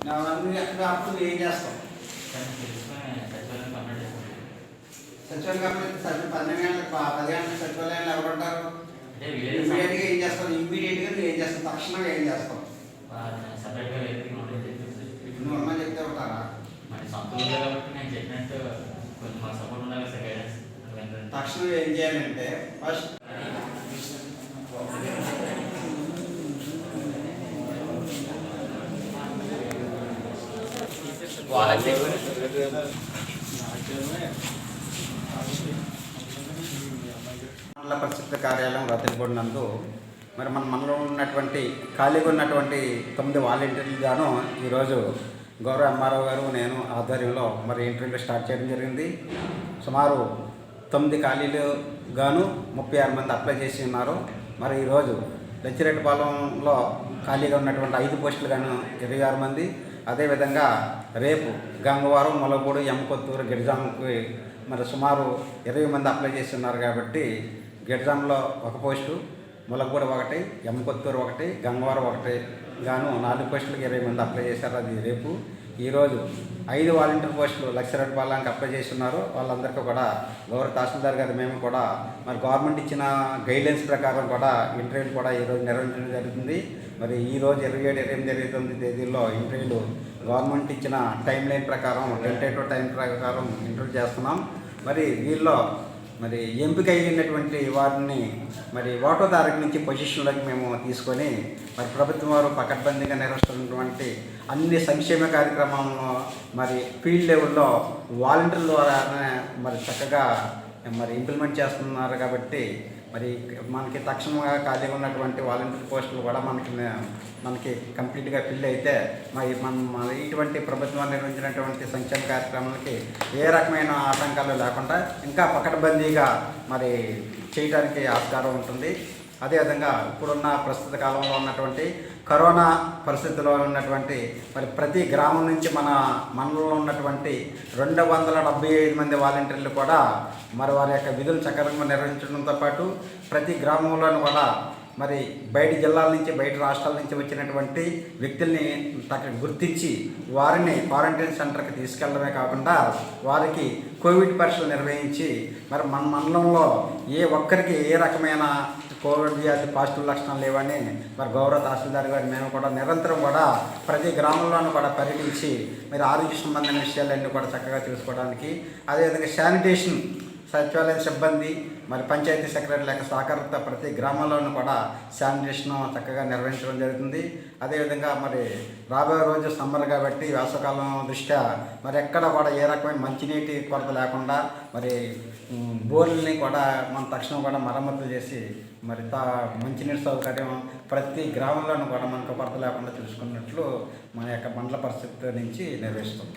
నా అన్ని అక్కడ అప్పుడు ఏం చేస్తాం? సచివాలయం కాబట్టి పన్నెండు గంటలకు పది గంటలకు సచివాలయంలో ఎవరు ఉంటారు ఇమ్మీడియట్గా ఏం చేస్తాం? ఇమ్మీడియట్గా నువ్వు ఏం చేస్తావు తక్షణం ఏం చేస్తావు నువ్వు అమ్మని చెప్తే ఉంటారా తక్షణం ఏం చేయాలంటే ఫస్ట్ మండల పరిషత్ కార్యాలయం రతనపూడి నందు మరి మన మనలో ఉన్నటువంటి ఖాళీగా ఉన్నటువంటి తొమ్మిది వాలంటీర్లు గాను ఈరోజు గౌరవ ఎంఆర్ఓ గారు నేను ఆధ్వర్యంలో మరి ఇంటర్వ్యూ స్టార్ట్ చేయడం జరిగింది. సుమారు తొమ్మిది ఖాళీలు గాను ముప్పై ఆరు మంది అప్లై చేసి ఉన్నారు. మరి ఈరోజు లచ్చిరెడ్డిపాలెంలో ఖాళీగా ఉన్నటువంటి ఐదు పోస్టులు గాను ఇరవై ఆరు మంది అదేవిధంగా రేపు గంగవారం మొలగూడు ఎమ్మకొత్తూరు గిరిజాంకి మరి సుమారు ఇరవై మంది అప్లై చేసి ఉన్నారు కాబట్టి గిరిజాంలో ఒక పోస్టు ములగూడ ఒకటి ఎమ్మకొత్తూరు ఒకటి గంగవారం ఒకటి గాను నాలుగు పోస్టులకు ఇరవై మంది అప్లై చేశారు. అది రేపు ఈరోజు ఐదు వాలంటీర్ పోస్టులు లక్ష రూపాయలకి అప్లై చేసి ఉన్నారు వాళ్ళందరికీ కూడా గౌరవ తహసీల్దార్ గారు మేము కూడా మరి గవర్నమెంట్ ఇచ్చిన గైడ్లైన్స్ ప్రకారం కూడా ఇంటర్వ్యూలు కూడా ఈరోజు నిర్వహించడం జరుగుతుంది. మరి ఈ రోజు ఇరవై ఏడు ఇరవై ఎనిమిది ఇరవై తొమ్మిది తేదీల్లో ఇంటర్వ్యూలు గవర్నమెంట్ ఇచ్చిన టైం లైన్ ప్రకారం టెంటేటివ్ టైం ప్రకారం ఇంటర్వ్యూ చేస్తున్నాం. మరి వీళ్ళలో మరి ఎంపిక అయినటువంటి వారిని మరి ఓటో తారీఖు నుంచి పొజిషన్లోకి మేము తీసుకొని మరి ప్రభుత్వం వారు పకడ్బందీగా నిర్వహిస్తున్నటువంటి అన్ని సంక్షేమ కార్యక్రమాలను మరి ఫీల్డ్ లెవెల్లో వాలంటీర్ల ద్వారా మరి చక్కగా మరి ఇంప్లిమెంట్ చేస్తున్నారు కాబట్టి మరి మనకి తక్షణంగా ఖాళీగా ఉన్నటువంటి వాలంటీర్ పోస్టులు కూడా మనకి మనకి కంప్లీట్గా ఫిల్ అయితే మరి మన ఇటువంటి ప్రభుత్వం నిర్వహించినటువంటి సంక్షేమ కార్యక్రమాలకి ఏ రకమైన ఆటంకాలు లేకుండా ఇంకా పకడ్బందీగా మరి చేయడానికి ఆస్కారం ఉంటుంది. అదేవిధంగా ఇప్పుడున్న ప్రస్తుత కాలంలో ఉన్నటువంటి కరోనా పరిస్థితిలో ఉన్నటువంటి మరి ప్రతి గ్రామం నుంచి మన మండలంలో ఉన్నటువంటి రెండు వందల డెబ్బై ఐదు మంది వాలంటీర్లు కూడా మరి వారి యొక్క విధులు సక్రమంగా నిర్వహించడంతో పాటు ప్రతి గ్రామంలోనూ కూడా మరి బయట జిల్లాల నుంచి బయట రాష్ట్రాల నుంచి వచ్చినటువంటి వ్యక్తుల్ని తగ్గ గుర్తించి వారిని క్వారంటైన్ సెంటర్కి తీసుకెళ్ళడమే కాకుండా వారికి కోవిడ్ పరీక్షలు నిర్వహించి మరి మన మండలంలో ఏ ఒక్కరికి ఏ రకమైన కోవిడ్ వ్యాధి పాజిటివ్ లక్షణాలు లేవని మరి గౌరవ తహసీల్దార్ గారు మేము కూడా నిరంతరం కూడా ప్రతి గ్రామంలోనూ కూడా పర్యటించి మీరు ఆరోగ్య సంబంధమైన విషయాలన్నీ కూడా చక్కగా చూసుకోవడానికి అదేవిధంగా శానిటేషన్ సచివాలయ సిబ్బంది మరి పంచాయతీ సెక్రటరీ లేక సహకారంతో ప్రతి గ్రామంలోనూ కూడా శానిటేషన్ చక్కగా నిర్వహించడం జరుగుతుంది. అదేవిధంగా మరి రాబోయే రోజు సమ్మర్ కాబట్టి వేసవకాలం దృష్ట్యా మరి ఎక్కడ కూడా ఏ రకమైన మంచినీటి కొరత లేకుండా మరి బోర్లని కూడా మనం తక్షణం కూడా మరమ్మతులు చేసి మరి తా మంచినీటి సౌకర్యం ప్రతి గ్రామంలోనూ కూడా మనకు కొరత లేకుండా చూసుకున్నట్లు మన యొక్క మండల పరిస్థితి నుంచి నిర్వహిస్తాం